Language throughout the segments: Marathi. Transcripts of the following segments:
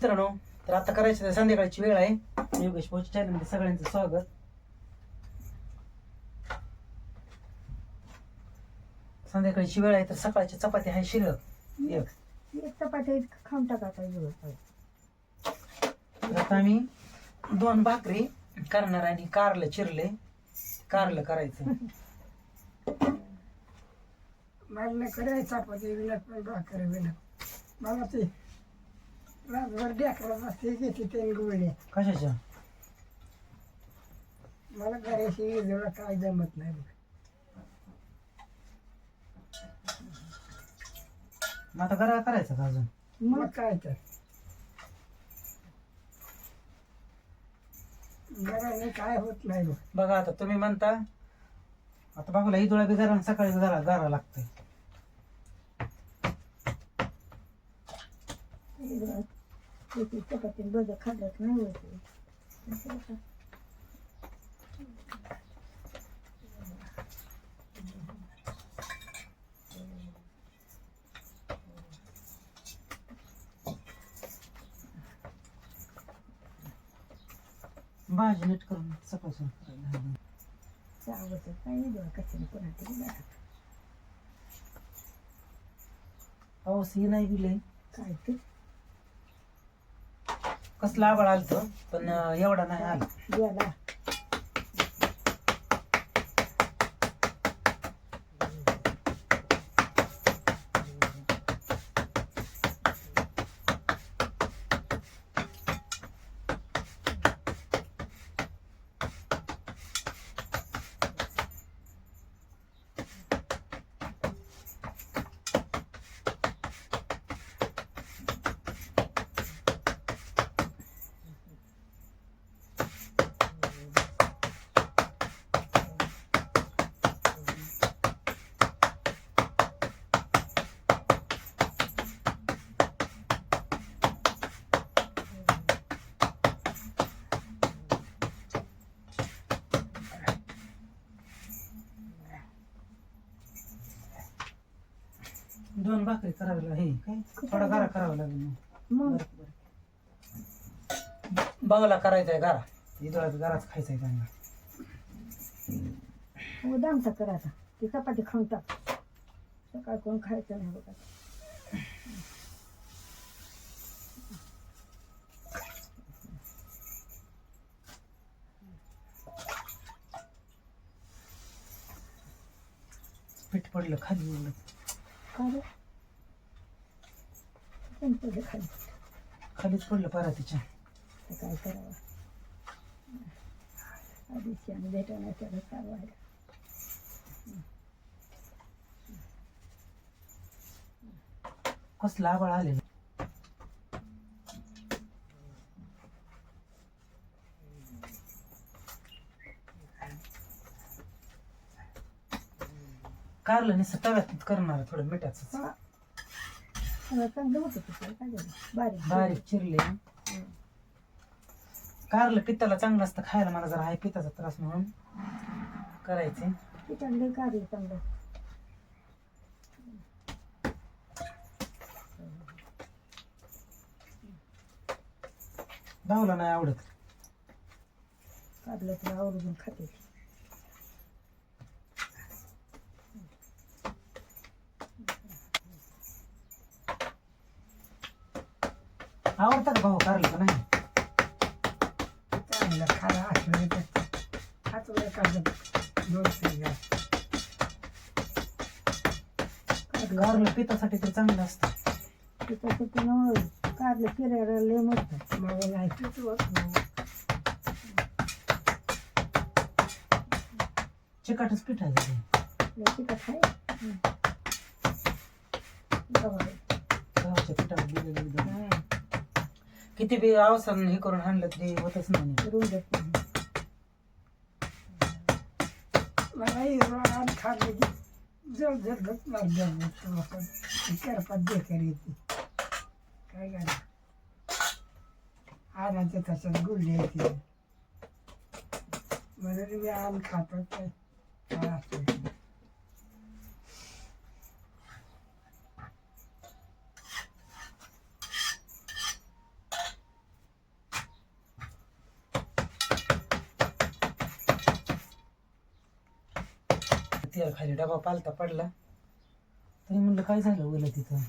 मित्रांनो तर आता करायचं आहे संध्याकाळची वेळ आहे. योगेश भाऊच्या चॅनलमध्ये सगळ्यांचं स्वागत. संध्याकाळची वेळ आहे तर सकाळची चपाती आहे शिल्लक एक. एक चपाती खाऊन टाकायचा तर आता आम्ही दोन भाकरी करणार आणि कारलं चिरले. कारलं करायचं. मला करायचं चपाती भाकर मला ते रातभर डेकरात असते घेते ते गुळणे कशाच्या? मला करायची विजवला काय जमत नाही. मग आता घरा करायचं का अजून? मग काय तर. घराने काय होत नाही बघ. बघा आता तुम्ही म्हणता आता बाबूला ईदुळा बी घरा सकाळी घरा घरा लागतंय. चपाती बघ खाल्लंच नाही होत भाजी नीट करून सकाळचं. चावत काय नाही कशाने पुन्हा ते पाऊस ही नाही गेले काय ते? कसला आबाळ आलतं? पण एवढा नाही आला. गेला. दोन भाकरी करावी लागेल. हे काय? थोडा गारा करावा लागेल मग. मग? बरं, बरं. बाबाला करायचा आहे गारा. ईदुळा बी गाराच खायचा आहे त्यांना. हो दामटा कर आता. ती चपाती खाऊन टाक. सकाळ कोण खायचं नाही बघा. पीठ पडलं खाली उडलं. काय रे? खाली. खालीच पडलं परातीच्या तर काय करावं? आधीच आणि भेटायला त्याला चालवायला. कसलं आबाळ आलेलं. कारलं नुसतं तव्यात करणार थोडं मिठाचं चांगलं होतं काय झालं? बारीक बारीक चिरले. कारलं पित्ताला चांगलं असतं खायला मला जरा आहे पित्ताचा त्रास म्हणून. करायचे. चांगलं काढलं चांगलं. धावला नाही आवडत. काढलं तर आवर्जून खाते. आवडतं का भाऊ? कारलं का नाही. चांगलं खायला असलं तर हात वेळ काढलं दोन तीन. काढलं कारलं पित्तासाठी तर चांगलं असतं. तिथं तिथं काढलं फिरायला लय मस्त. मग नाही चिकाटच पिठ आहे ते. आहे. गव्हाचं. गव्हाच्या पिठावर दिलेलं एकदम. किती बी अवसर हे करून आणलं तरी होतच नाही. करून देत नाही. मला हिरवा आणि खाल्लं की जड जड घट मार करपात बेकार येते. काय करा आणायचं तसंच गुळली येते म्हणून मी आम खातात काय काय तेल खाली डबा पालता पडला. तरी म्हणलं काय झालं ओलं तिथं?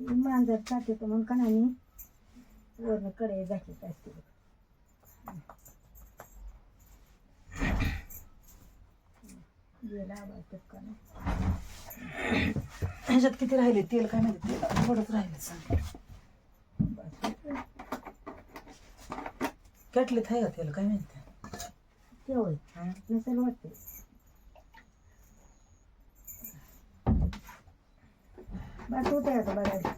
मांजर खाते तर म्हणून कणाने वरणकडे दाखवत असते गेला आवाज टपकाने ह्याच्यात किती राहिले? तेल काय माहिती? तेल थोडंच राहिले सांग. कॅटलीत आहे का तेल? काय माहिती? तेवढं हं? नसेल वाटते. आता बघायला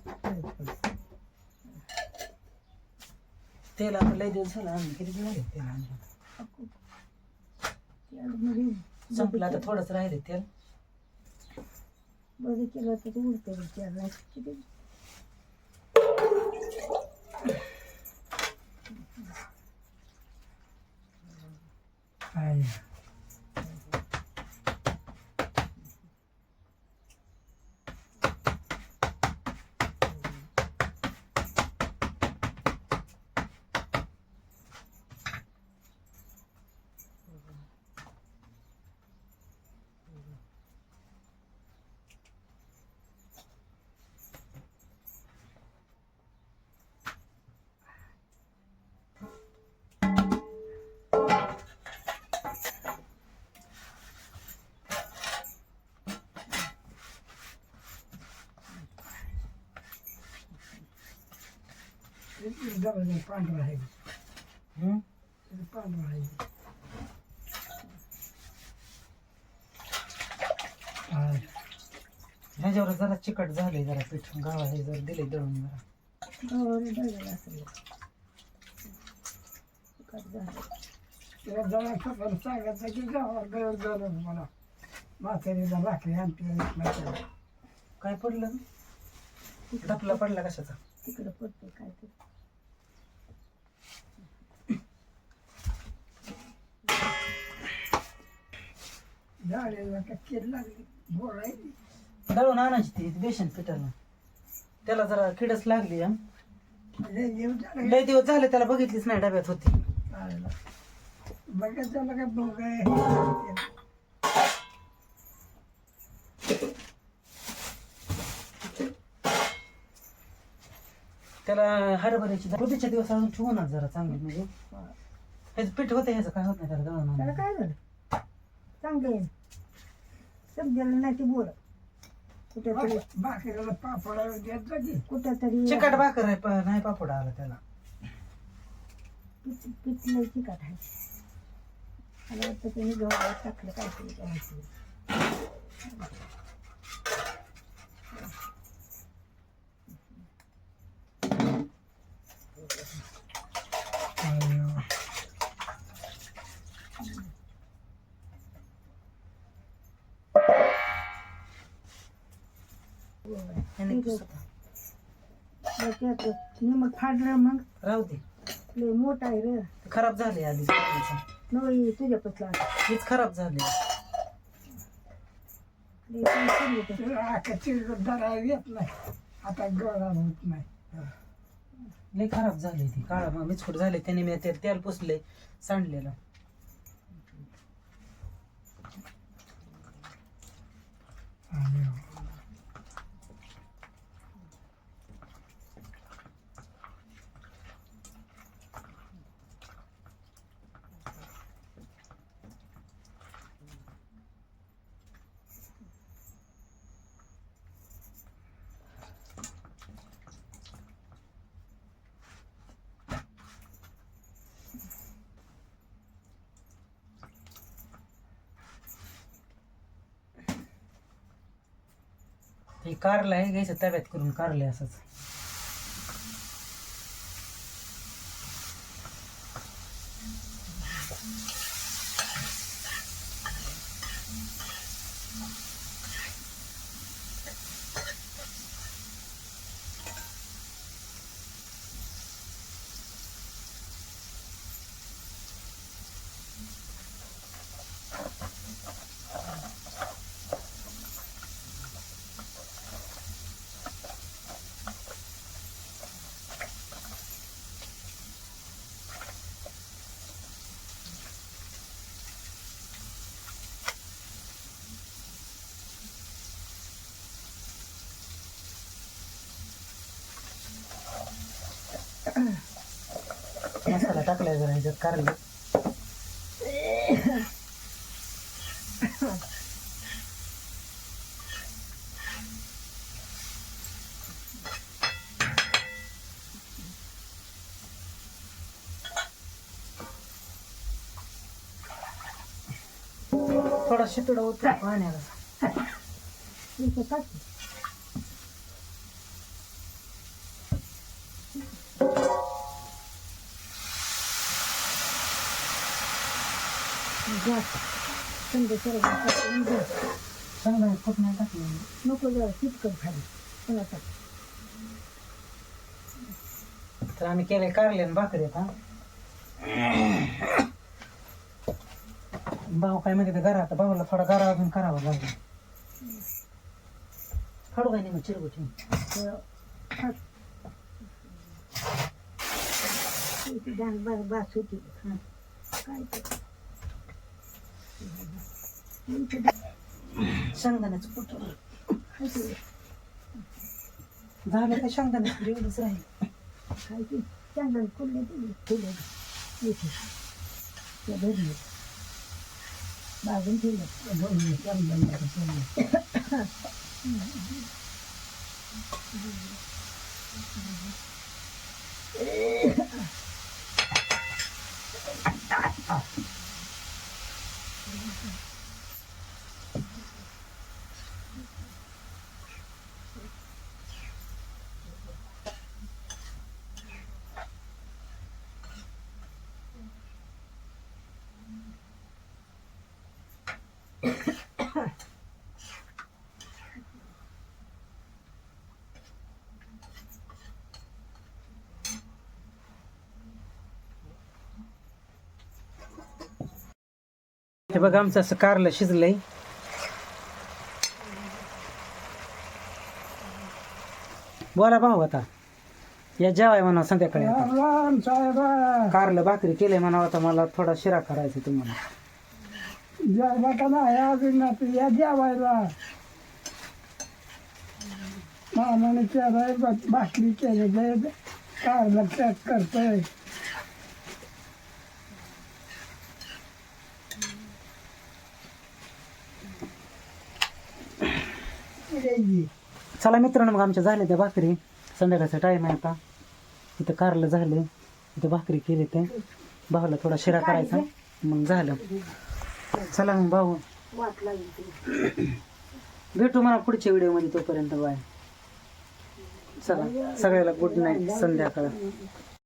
तेल आता लय दिवस झाला आणलं. किती दिवस? झाले तेल आणलं संपलं आता थोडंच राहिले तेल. बरं केलं तर ते उडते विचारला किती? पांढरा आहे हं? पांढरा आहे ह्याच्यावर जरा चिकट झाले जरा पीठ गावा हे जर दिले दळून जरा असेल सांगायचं की गावावर झालं मला म्हातारीला भाकरी आणते. काय पडलं टपला पडला कशाचा तिकडं पडते काय ते झाडेला का कीड लागली भोर आहे दळून आणायची ती बेसन पिठाला त्याला जरा किडच लागली हं. लय दिवस झाले. त्याला बघितलीच नाही डब्यात होती. बघत झालं का त्याला हरभऱ्याची डाळ- उद्याच्या दिवस अजून ठेवूनच जरा चांगली म्हणजे. ह्याचं पीठ होतं ह्याचं काय होत नाही त्याला दळून त्याला आणायला. काय झालं? चांगले समजेल नाही ती बोल कुठेतरी भाकरीला पापड देत जागी कुठेतरी चिकट भाकर आहे नाही पापड आला त्याला. पिठ पिठलं चिकट आहे. मला वाटतं त्याने गव्हा टाकलं काहीतरी करायचं त्याच्यात निमक फाडलं मग राहू दे लय मोठा आहे रे खराब झाले आधी नवी तुझ्या पतला हीच खराब झाली येत नाही आता गळा होत नाही लय खराब झाली ती काळा मग मिचकूट झाले त्याने मी ते तेल पुसले सांडलेलं हे कारलं आहे घ्यायचं तव्यात करून कारले असंच. टाकलाय जरा ह्याच्यात कारण थोडा शितोडा होतो पाण्याला. इथं टाक. जा. समजा सर्व टाकून चांगला खूप नाही टाकलं नको जरा चिटकन खाली चला तर आम्ही केले कारले आणि भाकरी आता भाऊ काय म्हणते घरात भाऊला थोडा गरा अजून करावा लागेल खडू काय नाही मग चिरगुटी तर टाक. इथे बास होती हं. काय शेंगदाण्याचं कुठ खायची. झालं का शेंगदाण्याचं एवढंच राहील खायची. चांगलं कुठले दिले ठेवले इथे त्या भरले बाजून ठेवलं भरले चांगलं Okay. हे बघ आमचं असं कारलं शिजलंय. बोला भाऊ आता. या जेवाय म्हणा संध्याकाळी आता. कारलं भाकरी केलंय म्हणा आता मला थोडा शिरा करायचा तुम्हाला. मामाने केलंय भाकरी केले कारला पॅक करतोय. चला मित्रांनो मग आमच्या झाल्या त्या भाकरी. संध्याकाळचा टाईम आहे आता. इथं कारलं झालं. इथं भाकरी केली ते. भाऊला थोडा शिरा करायचा. मग झालं. चला मग भाऊ. भेटू मला पुढच्या व्हिडिओमध्ये तोपर्यंत बाय. चला सगळ्याला गुड नाईट संध्याकाळ.